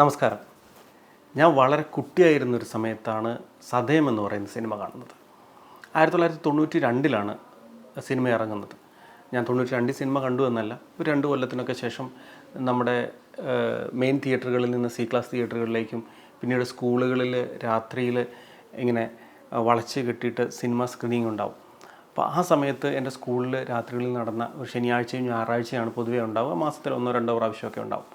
നമസ്കാരം. ഞാൻ വളരെ കുട്ടിയായിരുന്ന ഒരു സമയത്താണ് സതയം എന്ന് പറയുന്ന സിനിമ കാണുന്നത്. ആയിരത്തി തൊള്ളായിരത്തി തൊണ്ണൂറ്റി രണ്ടിലാണ് സിനിമ ഇറങ്ങുന്നത്. ഞാൻ തൊണ്ണൂറ്റി രണ്ടിൽ സിനിമ കണ്ടു എന്നല്ല ഒരു രണ്ട് കൊല്ലത്തിനൊക്കെ ശേഷം നമ്മുടെ മെയിൻ തിയേറ്ററുകളിൽ നിന്ന് സി ക്ലാസ് തിയേറ്ററുകളിലേക്കും പിന്നീട് സ്കൂളുകളിൽ രാത്രിയിൽ ഇങ്ങനെ വളച്ച് കെട്ടിയിട്ട് സിനിമ സ്ക്രീനിങ് ഉണ്ടാവും. അപ്പോൾ ആ സമയത്ത് എന്റെ സ്കൂളിൽ രാത്രികളിൽ നടന്ന ഒരു ശനിയാഴ്ചയും ഞായറാഴ്ചയാണ് പൊതുവേ ഉണ്ടാവുക. മാസത്തിൽ ഒന്നോ രണ്ടോ പ്രാവശ്യമൊക്കെ ഉണ്ടാവും.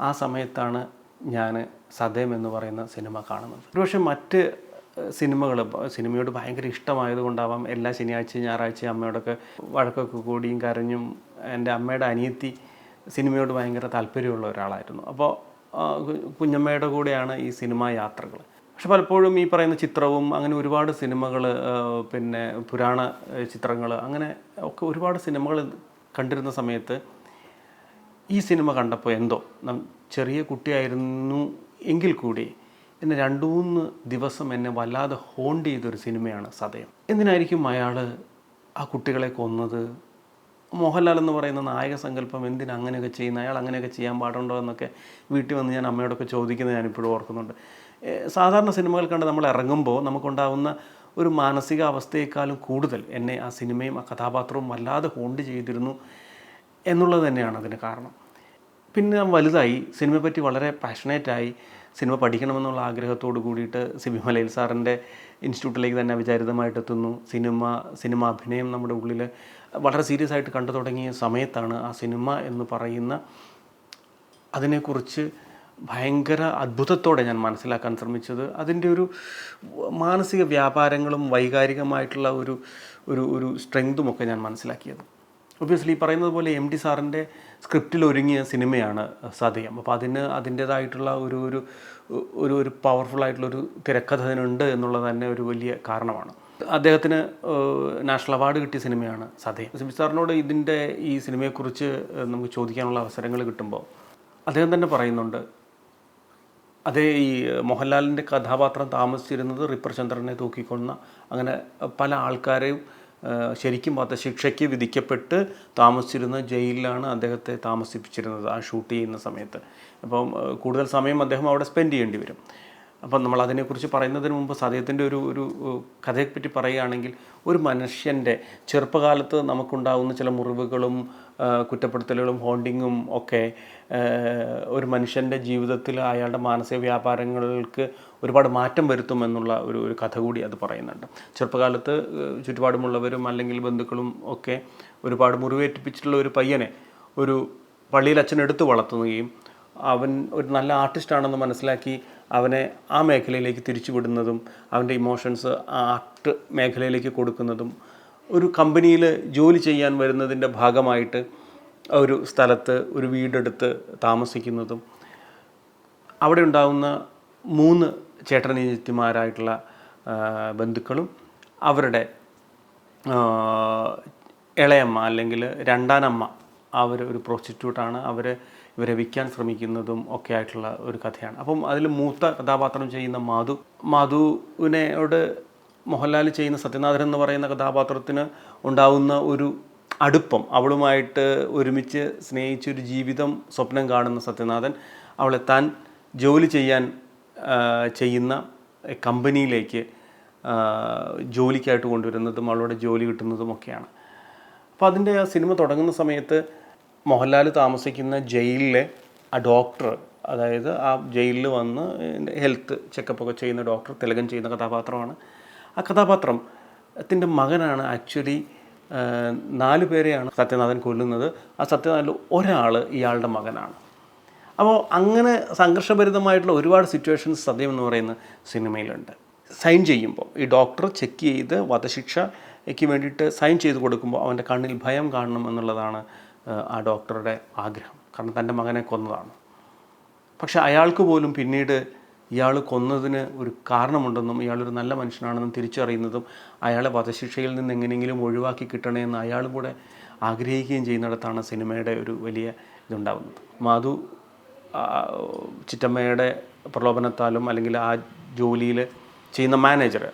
ആ സമയത്താണ് ഞാൻ സദയം എന്ന് പറയുന്ന സിനിമ കാണുന്നത്. ഒരുപക്ഷെ മറ്റ് സിനിമകൾ സിനിമയോട് ഭയങ്കര ഇഷ്ടമായതുകൊണ്ടാവാം എല്ലാ ശനിയാഴ്ചയും ഞായറാഴ്ചയും അമ്മയോടൊക്കെ വഴക്കൊക്കെ കൂടിയും കരഞ്ഞും എന്റെ അമ്മയുടെ അനിയത്തി സിനിമയോട് ഭയങ്കര താല്പര്യമുള്ള ഒരാളായിരുന്നു. അപ്പോൾ കുഞ്ഞമ്മയുടെ കൂടെയാണ് ഈ സിനിമാ യാത്രകൾ പക്ഷെ പലപ്പോഴും ഈ പറയുന്ന ചിത്രവും അങ്ങനെ ഒരുപാട് സിനിമകൾ പിന്നെ പുരാണ ചിത്രങ്ങൾ അങ്ങനെ ഒക്കെ ഒരുപാട് സിനിമകൾ കണ്ടിരുന്ന സമയത്ത് ഈ സിനിമ കണ്ടപ്പോൾ എന്തോ ചെറിയ കുട്ടിയായിരുന്നു എങ്കിൽ കൂടി എന്നെ രണ്ടു മൂന്ന് ദിവസം എന്നെ വല്ലാതെ ഹോണ്ട് ചെയ്തൊരു സിനിമയാണ് സതയം. എന്തിനായിരിക്കും അയാൾ ആ കുട്ടികളെ കൊന്നത്? മോഹൻലാൽ എന്ന് പറയുന്ന നായക സങ്കല്പം എന്തിനാ അങ്ങനെയൊക്കെ ചെയ്യുന്ന? അയാൾ അങ്ങനെയൊക്കെ ചെയ്യാൻ പാടുണ്ടോ എന്നൊക്കെ വീട്ടിൽ വന്ന് ഞാൻ അമ്മയോടൊക്കെ ചോദിക്കുന്നത് ഞാനിപ്പോഴും ഓർക്കുന്നുണ്ട്. സാധാരണ സിനിമകൾ കണ്ട് നമ്മൾ ഇറങ്ങുമ്പോൾ നമുക്കുണ്ടാവുന്ന ഒരു മാനസികാവസ്ഥയെക്കാളും കൂടുതൽ എന്നെ ആ സിനിമയും ആ കഥാപാത്രവും വല്ലാതെ ഹോണ്ട് ചെയ്തിരുന്നു എന്നുള്ളത് തന്നെയാണ് അതിന് കാരണം. പിന്നെ ഞാൻ വലുതായി. സിനിമയെ പറ്റി വളരെ പാഷനേറ്റായി സിനിമ പഠിക്കണമെന്നുള്ള ആഗ്രഹത്തോട് കൂടിയിട്ട് സിബിമലയിൽ സാറിന്റെ ഇൻസ്റ്റിറ്റ്യൂട്ടിലേക്ക് തന്നെ വിചാരിതമായിട്ട് എത്തുന്നു സിനിമ സിനിമ അഭിനയം നമ്മുടെ ഉള്ളിൽ വളരെ സീരിയസ് ആയിട്ട് കണ്ടു തുടങ്ങിയ സമയത്താണ് ആ സിനിമ എന്ന് പറയുന്ന അതിനെക്കുറിച്ച് ഭയങ്കര അത്ഭുതത്തോടെ ഞാൻ മനസ്സിലാക്കാൻ ശ്രമിച്ചത്. അതിന്റെ ഒരു മാനസിക വ്യാപാരങ്ങളും വൈകാരികമായിട്ടുള്ള ഒരു ഒരു ഒരു സ്ട്രെങ്തും ഒക്കെ ഞാൻ മനസ്സിലാക്കിയത്. ഒബ്വിയസ്ലി പറയുന്നത് പോലെ എം ഡി സാറിന്റെ സ്ക്രിപ്റ്റിൽ ഒരുങ്ങിയ സിനിമയാണ് സതയം അപ്പോൾ അതിന് അതിന്റേതായിട്ടുള്ള ഒരു ഒരു ഒരു ഒരു ഒരു തിരക്കഥ അതിനുണ്ട് എന്നുള്ളത് തന്നെ ഒരു വലിയ കാരണമാണ്. അദ്ദേഹത്തിന് നാഷണൽ അവാർഡ് കിട്ടിയ സിനിമയാണ് സതയം സിബി സാറിനോട് ഇതിന്റെ ഈ സിനിമയെക്കുറിച്ച് നമുക്ക് ചോദിക്കാനുള്ള അവസരങ്ങൾ കിട്ടുമ്പോൾ അദ്ദേഹം തന്നെ പറയുന്നുണ്ട് അതേ ഈ മോഹൻലാലിന്റെ കഥാപാത്രം താമസിച്ചിരുന്നത് റിപ്പർ ചന്ദ്രനെ തൂക്കിക്കൊന്ന അങ്ങനെ പല ആൾക്കാരെയും ശരിക്കും വധശിക്ഷയ്ക്ക് വിധിക്കപ്പെട്ട് താമസിച്ചിരുന്ന ജയിലിലാണ് അദ്ദേഹത്തെ താമസിപ്പിച്ചിരുന്നത് ആ ഷൂട്ട് ചെയ്യുന്ന സമയത്ത്. അപ്പം കൂടുതൽ സമയം അദ്ദേഹം അവിടെ സ്പെൻഡ് ചെയ്യേണ്ടി വരും. അപ്പം നമ്മൾ അതിനെക്കുറിച്ച് പറയുന്നതിന് മുമ്പ് സദ്യത്തിന്റെ ഒരു ഒരു കഥയെപ്പറ്റി പറയുകയാണെങ്കിൽ ഒരു മനുഷ്യന്റെ ചെറുപ്പകാലത്ത് നമുക്കുണ്ടാകുന്ന ചില മുറിവുകളും കുറ്റപ്പെടുത്തലുകളും ഹോണ്ടിങ്ങും ഒക്കെ ഒരു മനുഷ്യന്റെ ജീവിതത്തിൽ അയാളുടെ മാനസിക വ്യാപാരങ്ങൾക്ക് ഒരുപാട് മാറ്റം വരുത്തുമെന്നുള്ള ഒരു ഒരു കഥ കൂടി അത് പറയുന്നുണ്ട്. ചെറുപ്പകാലത്ത് ചുറ്റുപാടുമുള്ളവരും അല്ലെങ്കിൽ ബന്ധുക്കളും ഒക്കെ ഒരുപാട് മുറിവേറ്റിപ്പിച്ചിട്ടുള്ള ഒരു പയ്യനെ ഒരു പള്ളിയിൽ അച്ഛൻ എടുത്തു വളർത്തുകയും അവൻ ഒരു നല്ല ആർട്ടിസ്റ്റാണെന്ന് മനസ്സിലാക്കി അവനെ ആ മേഖലയിലേക്ക് തിരിച്ചുവിടുന്നതും അവന്റെ ഇമോഷൻസ് ആ ആർട്ട് മേഖലയിലേക്ക് കൊടുക്കുന്നതും ഒരു കമ്പനിയിൽ ജോലി ചെയ്യാൻ വരുന്നതിന്റെ ഭാഗമായിട്ട് ഒരു സ്ഥലത്ത് ഒരു വീടെടുത്ത് താമസിക്കുന്നതും അവിടെ ഉണ്ടാകുന്ന മൂന്ന് ചേട്ടനീതിമാരായിട്ടുള്ള ബന്ധുക്കളും അവരുടെ ഇളയമ്മ അല്ലെങ്കിൽ രണ്ടാനമ്മ അവർ ഒരു പ്രോസ്റ്റിറ്റ്യൂട്ടാണ് അവർ ഇവരെ വിൽക്കാൻ ശ്രമിക്കുന്നതും ഒക്കെ ആയിട്ടുള്ള ഒരു കഥയാണ്. അപ്പം അതിൽ മൂത്ത കഥാപാത്രം ചെയ്യുന്ന മാധു മാധുവിനോട് മോഹൻലാൽ ചെയ്യുന്ന സത്യനാഥൻ എന്ന് പറയുന്ന കഥാപാത്രത്തിന് ഉണ്ടാവുന്ന ഒരു അടുപ്പം അവളുമായിട്ട് ഒരുമിച്ച് സ്നേഹിച്ചൊരു ജീവിതം സ്വപ്നം കാണുന്ന സത്യനാഥൻ അവളെ താൻ ജോലി ചെയ്യാൻ ചെയ്യുന്ന കമ്പനിയിലേക്ക് ജോലിക്കായിട്ട് കൊണ്ടുവരുന്നതും അവളുടെ ജോലി കിട്ടുന്നതും ഒക്കെയാണ്. അപ്പോൾ അതിന്റെ ആ സിനിമ തുടങ്ങുന്ന സമയത്ത് മോഹൻലാൽ താമസിക്കുന്ന ജയിലിലെ ആ ഡോക്ടർ അതായത് ആ ജയിലിൽ വന്ന് ഹെൽത്ത് ചെക്കപ്പ് ഒക്കെ ചെയ്യുന്ന ഡോക്ടർ തിലകൻ ചെയ്യുന്ന കഥാപാത്രമാണ്. ആ കഥാപാത്രത്തിന്റെ മകനാണ് ആക്ച്വലി നാല് പേരെയാണ് സത്യനാഥൻ കൊല്ലുന്നത്. ആ സത്യനാഥനിൽ ഒരാൾ ഇയാളുടെ മകനാണ്. അപ്പോൾ അങ്ങനെ സംഘർഷഭരിതമായിട്ടുള്ള ഒരുപാട് സിറ്റുവേഷൻസ് സത്യം എന്ന് പറയുന്ന സിനിമയിലുണ്ട്. സൈൻ ചെയ്യുമ്പോൾ ഈ ഡോക്ടർ ചെക്ക് ചെയ്ത് വധശിക്ഷയ്ക്ക് വേണ്ടിയിട്ട് സൈൻ ചെയ്ത് കൊടുക്കുമ്പോൾ അവന്റെ കണ്ണിൽ ഭയം കാണണം എന്നുള്ളതാണ് ആ, ഡോക്ടറുടെ ആഗ്രഹം. കാരണം തന്റെ മകനെ കൊന്നതാണ്. പക്ഷെ അയാൾക്ക് പോലും പിന്നീട് ഇയാൾ കൊന്നതിന് ഒരു കാരണമുണ്ടെന്നും ഇയാളൊരു നല്ല മനുഷ്യനാണെന്നും തിരിച്ചറിയുന്നതും അയാളെ വധശിക്ഷയിൽ നിന്ന് എങ്ങനെയെങ്കിലും ഒഴിവാക്കി കിട്ടണമെന്ന് അയാളും കൂടെ ആഗ്രഹിക്കുകയും ചെയ്യുന്നിടത്താണ് സിനിമയുടെ ഒരു വലിയ ഇതുണ്ടാകുന്നത് മാധു ചിറ്റമ്മയുടെ പ്രലോഭനത്താലും അല്ലെങ്കിൽ ആ ജോലിയിൽ ചെയ്യുന്ന മാനേജർ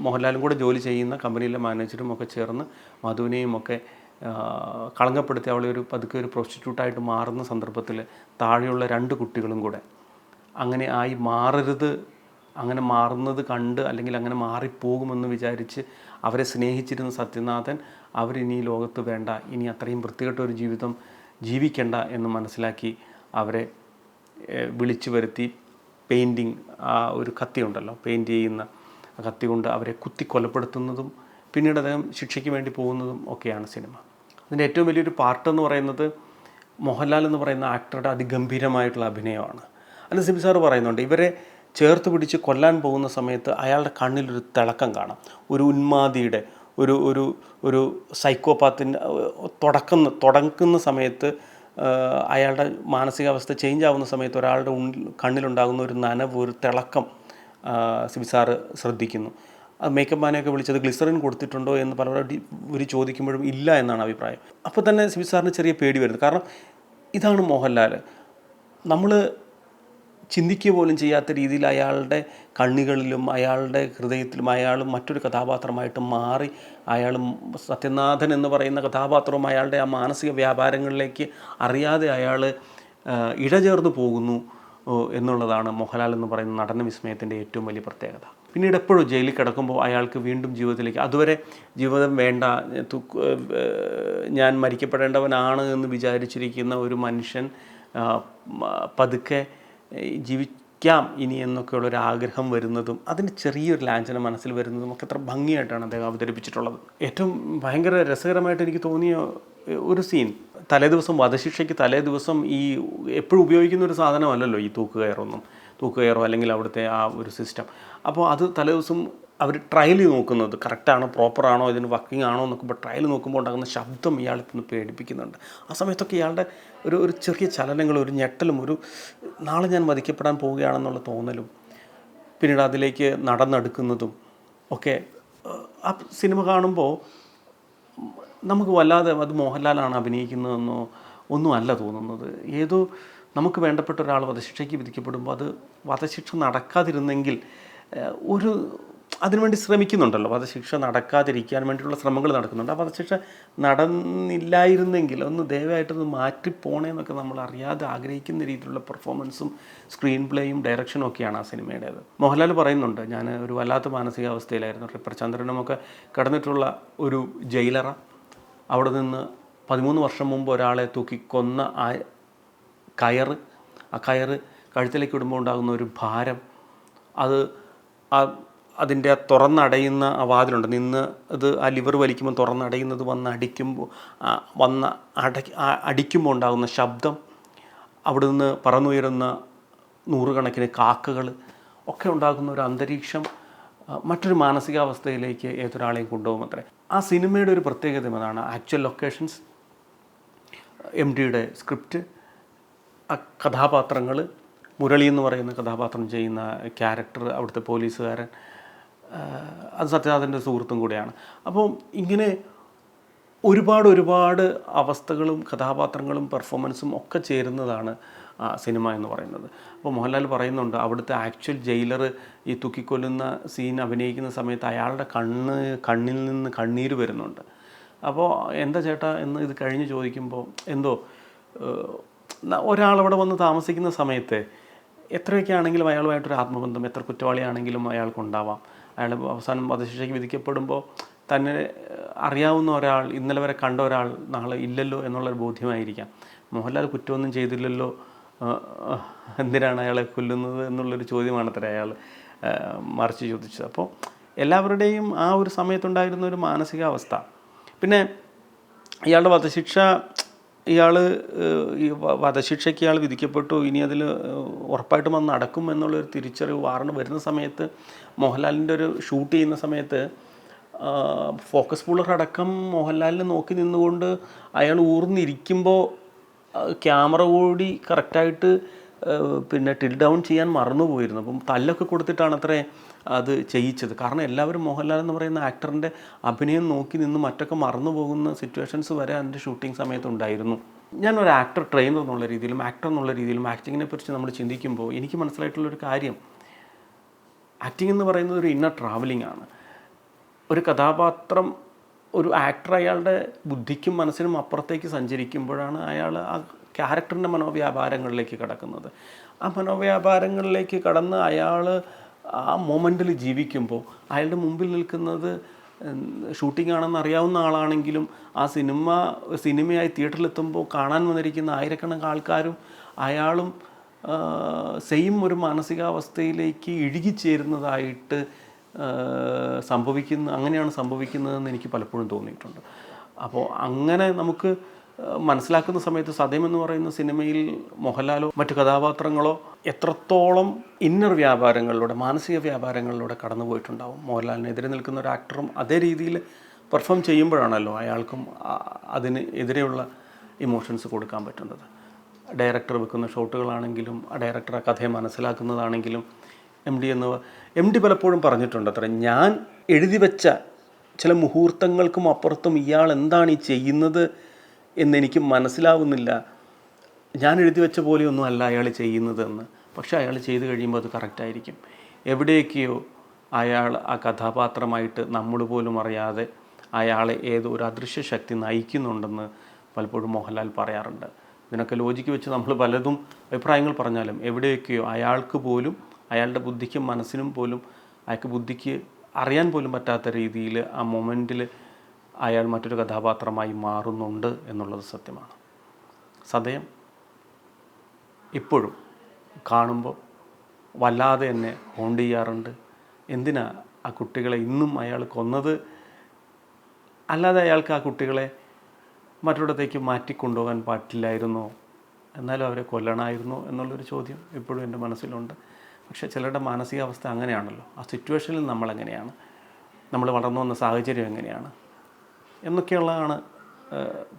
മോഹൻലാലും കൂടെ ജോലി ചെയ്യുന്ന കമ്പനിയിലെ മാനേജറും ഒക്കെ ചേർന്ന് മധുവിനെയും ഒക്കെ കളങ്കപ്പെടുത്തി അവളെ ഒരു പതുക്കെ ഒരു പ്രോസ്റ്റിറ്റ്യൂട്ടായിട്ട് മാറുന്ന സന്ദർഭത്തിൽ താഴെയുള്ള രണ്ട് കുട്ടികളും കൂടെ അങ്ങനെ ആയി മാറരുത് അങ്ങനെ മാറുന്നത് കണ്ട് അല്ലെങ്കിൽ അങ്ങനെ മാറിപ്പോകുമെന്ന് വിചാരിച്ച് അവരെ സ്നേഹിച്ചിരുന്ന സത്യനാഥൻ അവരിനി ഈ ലോകത്ത് വേണ്ട ഇനി അത്രയും വൃത്തികെട്ട ഒരു ജീവിതം ജീവിക്കണ്ട എന്ന് മനസ്സിലാക്കി അവരെ വിളിച്ചു വരുത്തി പെയിന്റിങ് ആ ഒരു കത്തി ഉണ്ടല്ലോ പെയിന്റ് ചെയ്യുന്ന കത്തി കൊണ്ട് അവരെ കുത്തി കൊലപ്പെടുത്തുന്നതും പിന്നീട് അദ്ദേഹം ശിക്ഷയ്ക്ക് വേണ്ടി പോകുന്നതും ഒക്കെയാണ് സിനിമ. അതിന്റെ ഏറ്റവും വലിയൊരു പാർട്ട് എന്ന് പറയുന്നത് മോഹൻലാൽ എന്ന് പറയുന്ന ആക്ടറുടെ അതിഗംഭീരമായിട്ടുള്ള അഭിനയമാണ്. അല്ല സിബി സാറ് പറയുന്നുണ്ട് ഇവരെ ചേർത്ത് പിടിച്ച് കൊല്ലാൻ പോകുന്ന സമയത്ത് അയാളുടെ കണ്ണിലൊരു തിളക്കം കാണാം. ഒരു ഉന്മാദിയുടെ ഒരു ഒരു ഒരു സൈക്കോപാത്തിന്റെ തുടക്കുന്ന തുടങ്ങുന്ന സമയത്ത് അയാളുടെ മാനസികാവസ്ഥ ചേഞ്ച് ആവുന്ന സമയത്ത് ഒരാളുടെ കണ്ണിലുണ്ടാകുന്ന ഒരു നനവ് ഒരു തിളക്കം സിബി സാറ് ശ്രദ്ധിക്കുന്നു. മേക്കപ്പ് മാനെയൊക്കെ വിളിച്ചത് ഗ്ലിസറിൻ കൊടുത്തിട്ടുണ്ടോ എന്ന് പല ഇവർ ചോദിക്കുമ്പോഴും ഇല്ല എന്നാണ് അഭിപ്രായം. അപ്പോൾ തന്നെ സിബി സാറിന് ചെറിയ പേടി വരുന്നത്. കാരണം ഇതാണ് മോഹൻലാൽ നമ്മൾ ചിന്തിക്കുക പോലും ചെയ്യാത്ത രീതിയിൽ അയാളുടെ കണ്ണുകളിലും അയാളുടെ ഹൃദയത്തിലും അയാൾ മറ്റൊരു കഥാപാത്രമായിട്ട് മാറി അയാൾ സത്യനാഥൻ എന്ന് പറയുന്ന കഥാപാത്രവും അയാളുടെ ആ മാനസിക വ്യാപാരങ്ങളിലേക്ക് അറിയാതെ അയാൾ ഇഴചേർന്ന് പോകുന്നു എന്നുള്ളതാണ് മോഹൻലാൽ എന്ന് പറയുന്ന നടന വിസ്മയത്തിന്റെ ഏറ്റവും വലിയ പ്രത്യേകത. പിന്നീട് എപ്പോഴും ജയിലിൽ കിടക്കുമ്പോൾ അയാൾക്ക് വീണ്ടും ജീവിതത്തിലേക്ക് അതുവരെ ജീവിതം വേണ്ട ഞാൻ മരിക്കപ്പെടേണ്ടവനാണ് എന്ന് വിചാരിച്ചിരിക്കുന്ന ഒരു മനുഷ്യൻ പതുക്കെ ജീവിക്കാം ഇനി എന്നൊക്കെയുള്ള ഒരു ആഗ്രഹം വരുന്നതും അതിന് ചെറിയൊരു ലാഞ്ചന മനസ്സിൽ വരുന്നതും ഒക്കെ എത്ര ഭംഗിയായിട്ടാണ് അദ്ദേഹം അവതരിപ്പിച്ചിട്ടുള്ളത്. ഏറ്റവും ഭയങ്കര രസകരമായിട്ട് എനിക്ക് തോന്നിയ ഒരു സീൻ തലേ ദിവസം വധശിക്ഷയ്ക്ക് തലേ ദിവസം ഈ എപ്പോഴും ഉപയോഗിക്കുന്ന ഒരു സാധനമല്ലല്ലോ ഈ തൂക്കുകയറൊന്നും തൂക്കുകയറോ അല്ലെങ്കിൽ അവിടുത്തെ ആ ഒരു സിസ്റ്റം അപ്പോൾ അത് തലേ ദിവസം അവർ ട്രയൽ നോക്കുന്നത് കറക്റ്റാണോ പ്രോപ്പറാണോ ഇതിന് വർക്കിംഗ് ആണോ നോക്കുമ്പോൾ ട്രയൽ നോക്കുമ്പോൾ ഉണ്ടാകുന്ന ശബ്ദം ഇയാളെ ഒന്ന് പേടിപ്പിക്കുന്നുണ്ട്. ആ സമയത്തൊക്കെ ഇയാളുടെ ഒരു ഒരു ചെറിയ ചലനങ്ങൾ ഒരു ഞെട്ടലും ഒരു നാളെ ഞാൻ വധിക്കപ്പെടാൻ പോവുകയാണെന്നുള്ള തോന്നലും പിന്നീട് അതിലേക്ക് നടന്നെടുക്കുന്നതും ഒക്കെ ആ സിനിമ കാണുമ്പോൾ നമുക്ക് വല്ലാതെ അത് മോഹൻലാലാണ് അഭിനയിക്കുന്നതെന്നോ ഒന്നും അല്ല തോന്നുന്നത്. ഏതോ നമുക്ക് വേണ്ടപ്പെട്ട ഒരാൾ വധശിക്ഷയ്ക്ക് വിധിക്കപ്പെടുമ്പോൾ അത് വധശിക്ഷ നടക്കാതിരുന്നെങ്കിൽ ഒരു അതിനുവേണ്ടി ശ്രമിക്കുന്നുണ്ടല്ലോ. വധശിക്ഷ നടക്കാതിരിക്കാൻ വേണ്ടിയിട്ടുള്ള ശ്രമങ്ങൾ നടക്കുന്നുണ്ട്. ആ വധശിക്ഷ നടന്നില്ലായിരുന്നെങ്കിൽ ഒന്ന് ദയവായിട്ടൊന്ന് മാറ്റിപ്പോണേന്നൊക്കെ നമ്മൾ അറിയാതെ ആഗ്രഹിക്കുന്ന രീതിയിലുള്ള പെർഫോമൻസും സ്ക്രീൻ പ്ലേയും ഡയറക്ഷനും ഒക്കെയാണ് ആ സിനിമയുടേത്. മോഹൻലാൽ പറയുന്നുണ്ട് ഞാൻ ഒരു വല്ലാത്ത മാനസികാവസ്ഥയിലായിരുന്നു. റിപ്പർ ചന്ദ്രനുമൊക്കെ കടന്നിട്ടുള്ള ഒരു ജയിലറ. അവിടെ നിന്ന് പതിമൂന്ന് വർഷം മുമ്പ് ഒരാളെ തൂക്കി കൊന്ന ആ കയറ് ആ കയറ് കഴുത്തിലേക്ക് ഇടുമ്പോൾ ഉണ്ടാകുന്ന ഒരു ഭാരം അത് അതിന്റെ തുറന്നടയുന്ന ആ വാതിലുണ്ട്. നിന്ന് അത് ആ ലിവർ വലിക്കുമ്പോൾ തുറന്നടയുന്നത് വന്ന് അടിക്കുമ്പോൾ വന്ന അട അടിക്കുമ്പോൾ ഉണ്ടാകുന്ന ശബ്ദം അവിടെ നിന്ന് പറന്നുയരുന്ന നൂറുകണക്കിന് കാക്കകൾ ഒക്കെ ഉണ്ടാകുന്ന ഒരു അന്തരീക്ഷം മറ്റൊരു മാനസികാവസ്ഥയിലേക്ക് ഏതൊരാളെയും കൊണ്ടുപോകും അത്രേ. ആ സിനിമയുടെ ഒരു പ്രത്യേകത അതാണ് ആക്ച്വൽ ലൊക്കേഷൻസ് എം ഡിയുടെ സ്ക്രിപ്റ്റ് ആ കഥാപാത്രങ്ങൾ മുരളി എന്ന് പറയുന്ന കഥാപാത്രം ചെയ്യുന്ന ക്യാരക്ടർ അവിടുത്തെ പോലീസുകാരൻ അത് സത്യനാഥന്റെ സുഹൃത്തും കൂടെയാണ്. അപ്പോൾ ഇങ്ങനെ ഒരുപാട് ഒരുപാട് അവസ്ഥകളും കഥാപാത്രങ്ങളും പെർഫോമൻസും ഒക്കെ ചേരുന്നതാണ് സിനിമ എന്ന് പറയുന്നത്. അപ്പോൾ മോഹൻലാൽ പറയുന്നുണ്ട് അവിടുത്തെ ആക്ച്വൽ ജയിലർ ഈ തൂക്കിക്കൊല്ലുന്ന സീൻ അഭിനയിക്കുന്ന സമയത്ത് അയാളുടെ കണ്ണ് കണ്ണിൽ നിന്ന് കണ്ണീര് വരുന്നുണ്ട്. അപ്പോൾ എന്താ ചേട്ടാ എന്ന് ഇത് കഴിഞ്ഞ് ചോദിക്കുമ്പോൾ എന്തോ ഒരാളവിടെ വന്ന് താമസിക്കുന്ന സമയത്ത് എത്രയൊക്കെ ആണെങ്കിലും അയാളുമായിട്ടൊരു ആത്മബന്ധം എത്ര കുറ്റവാളിയാണെങ്കിലും അയാൾക്കുണ്ടാവാം. അയാൾ അവസാനം വധശിക്ഷയ്ക്ക് വിധിക്കപ്പെടുമ്പോൾ തന്നെ അറിയാവുന്ന ഒരാൾ ഇന്നലെ വരെ കണ്ട ഒരാൾ നാളെ ഇല്ലല്ലോ എന്നുള്ളൊരു ബോധ്യമായിരിക്കാം. മോഹൻലാൽ കുറ്റമൊന്നും ചെയ്തില്ലല്ലോ എന്തിനാണ് അയാളെ കൊല്ലുന്നത് എന്നുള്ളൊരു ചോദ്യമാണ് അത്ര അയാൾ മറിച്ച് ചോദിച്ചത്. അപ്പോൾ എല്ലാവരുടെയും ആ ഒരു സമയത്തുണ്ടായിരുന്ന ഒരു മാനസികാവസ്ഥ. പിന്നെ ഇയാളുടെ വധശിക്ഷ ഇയാൾ ഈ വധശിക്ഷയ്ക്ക് ഇയാൾ വിധിക്കപ്പെട്ടു. ഇനി അതിൽ ഉറപ്പായിട്ടും അത് നടക്കും എന്നുള്ളൊരു തിരിച്ചറിവ് വാറണ്ട് വരുന്ന സമയത്ത് മോഹൻലാലിന്റെ ഒരു ഷൂട്ട് ചെയ്യുന്ന സമയത്ത് ഫോക്കസ് പുള്ളർ അടക്കം മോഹൻലാലിനെ നോക്കി നിന്നുകൊണ്ട് അയാൾ ഊർന്നിരിക്കുമ്പോൾ ക്യാമറ കൂടി കറക്റ്റായിട്ട് പിന്നെ ടിൽ ഡൗൺ ചെയ്യാൻ മറന്നു പോയിരുന്നു. അപ്പം തല്ലൊക്കെ കൊടുത്തിട്ടാണ് അത്രേ അത് ചെയ്യിച്ചത്. കാരണം എല്ലാവരും മോഹൻലാൽ എന്ന് പറയുന്ന ആക്ടറിന്റെ അഭിനയം നോക്കി നിന്ന് മറ്റൊക്കെ മറന്നു പോകുന്ന സിറ്റുവേഷൻസ് വരെ അതിന്റെ ഷൂട്ടിംഗ് സമയത്തുണ്ടായിരുന്നു ഞാൻ ഒരു ആക്ടർ ട്രെയിനർ എന്നുള്ള രീതിയിലും ആക്ടർ എന്നുള്ള രീതിയിലും ആക്ടിങ്ങിനെ കുറിച്ച് നമ്മൾ ചിന്തിക്കുമ്പോൾ എനിക്ക് മനസ്സിലായിട്ടുള്ളൊരു കാര്യം ആക്ടിംഗ് എന്ന് പറയുന്നത് ഒരു ഇന്നർ ട്രാവലിംഗ് ആണ്. ഒരു കഥാപാത്രം ഒരു ആക്ടർ അയാളുടെ ബുദ്ധിക്കും മനസ്സിനും അപ്പുറത്തേക്ക് സഞ്ചരിക്കുമ്പോഴാണ് അയാൾ ആ ക്യാരക്ടറിന്റെ മനോവ്യാപാരങ്ങളിലേക്ക് കടക്കുന്നത്. ആ മനോവ്യാപാരങ്ങളിലേക്ക് കടന്ന് അയാൾ ആ മൊമെന്റിൽ ജീവിക്കുമ്പോൾ അയാളുടെ മുമ്പിൽ നിൽക്കുന്നത് ഷൂട്ടിംഗ് ആണെന്ന് അറിയാവുന്ന ആളാണെങ്കിലും ആ സിനിമ സിനിമയായി തിയേറ്ററിലെത്തുമ്പോൾ കാണാൻ വന്നിരിക്കുന്ന ആയിരക്കണക്കിന് ആൾക്കാരും അയാളും സെയിം ഒരു മാനസികാവസ്ഥയിലേക്ക് ഇഴുകിച്ചേരുന്നതായിട്ട് സംഭവിക്കുന്ന അങ്ങനെയാണ് സംഭവിക്കുന്നതെന്ന് എനിക്ക് പലപ്പോഴും തോന്നിയിട്ടുണ്ട്. അപ്പോൾ അങ്ങനെ നമുക്ക് മനസ്സിലാക്കുന്ന സമയത്ത് സതയം എന്ന് പറയുന്ന സിനിമയിൽ മോഹൻലാലോ മറ്റു കഥാപാത്രങ്ങളോ എത്രത്തോളം ഇന്നർ വ്യാപാരങ്ങളിലൂടെ മാനസിക വ്യാപാരങ്ങളിലൂടെ കടന്നു പോയിട്ടുണ്ടാവും? മോഹൻലാലിനെതിരെ നിൽക്കുന്ന ഒരു ആക്ടറും അതേ രീതിയിൽ പെർഫോം ചെയ്യുമ്പോഴാണല്ലോ അയാൾക്കും അതിന് എതിരെയുള്ള ഇമോഷൻസ് കൊടുക്കാൻ പറ്റുന്നത്. ഡയറക്ടർ വെക്കുന്ന ഷോട്ടുകളാണെങ്കിലും ആ ഡയറക്ടർ ആ കഥയെ മനസ്സിലാക്കുന്നതാണെങ്കിലും എം ഡി എന്ന് എം ഡി പലപ്പോഴും പറഞ്ഞിട്ടുണ്ട് അത്ര. ഞാൻ എഴുതി വെച്ച ചില മുഹൂർത്തങ്ങൾക്കും അപ്പുറത്തും ഇയാൾ എന്താണ് ഈ ചെയ്യുന്നത് എന്നെനിക്ക് മനസ്സിലാവുന്നില്ല. ഞാൻ എഴുതി വെച്ച പോലെയൊന്നും അല്ല അയാൾ ചെയ്യുന്നതെന്ന്. പക്ഷെ അയാൾ ചെയ്തു കഴിയുമ്പോൾ അത് കറക്റ്റായിരിക്കും എവിടെയൊക്കെയോ അയാൾ ആ കഥാപാത്രമായിട്ട് നമ്മൾ പോലും അറിയാതെ അയാളെ ഏതോ ഒരു അദൃശ്യ ശക്തി നയിക്കുന്നുണ്ടെന്ന് പലപ്പോഴും മോഹൻലാൽ പറയാറുണ്ട്. ഇതിനൊക്കെ ലോജിക്ക് വെച്ച് നമ്മൾ പലതും അഭിപ്രായങ്ങൾ പറഞ്ഞാലും എവിടെയൊക്കെയോ അയാൾക്ക് പോലും അയാളുടെ ബുദ്ധിക്കും മനസ്സിനും പോലും അയാൾക്ക് ബുദ്ധിക്ക് അറിയാൻ പോലും പറ്റാത്ത രീതിയിൽ ആ മൊമെന്റിൽ അയാൾ മറ്റൊരു കഥാപാത്രമായി മാറുന്നുണ്ട് എന്നുള്ളത് സത്യമാണ്. സദയം ഇപ്പോഴും കാണുമ്പോൾ വല്ലാതെ എന്നെ ഹോണ്ട് ചെയ്യാറുണ്ട്. എന്തിനാ ആ കുട്ടികളെ ഇന്നും അയാൾ കൊന്നത്? അല്ലാതെ അയാൾക്ക് ആ കുട്ടികളെ മറ്റൊരിടത്തേക്ക് മാറ്റിക്കൊണ്ടുപോകാൻ പാട്ടില്ലായിരുന്നോ എന്നാലും അവരെ കൊല്ലണമായിരുന്നോ എന്നുള്ളൊരു ചോദ്യം ഇപ്പോഴും എന്റെ മനസ്സിലുണ്ട്. പക്ഷെ ചിലരുടെ മാനസികാവസ്ഥ അങ്ങനെയാണല്ലോ. ആ സിറ്റുവേഷനിൽ നമ്മളെങ്ങനെയാണ്? നമ്മൾ വളർന്നു വന്ന സാഹചര്യം എങ്ങനെയാണ്? എന്നൊക്കെയുള്ളതാണ്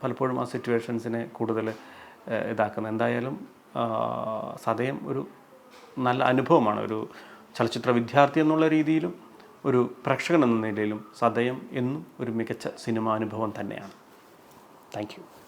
പലപ്പോഴും ആ സിറ്റുവേഷൻസിനെ കൂടുതൽ ഇതാക്കുന്നത്. എന്തായാലും സതയം ഒരു നല്ല അനുഭവമാണ്. ഒരു ചലച്ചിത്ര വിദ്യാർത്ഥി എന്നുള്ള രീതിയിലും ഒരു പ്രേക്ഷകൻ എന്ന നിലയിലും സതയം എന്നും ഒരു മികച്ച സിനിമാ അനുഭവം തന്നെയാണ്. താങ്ക്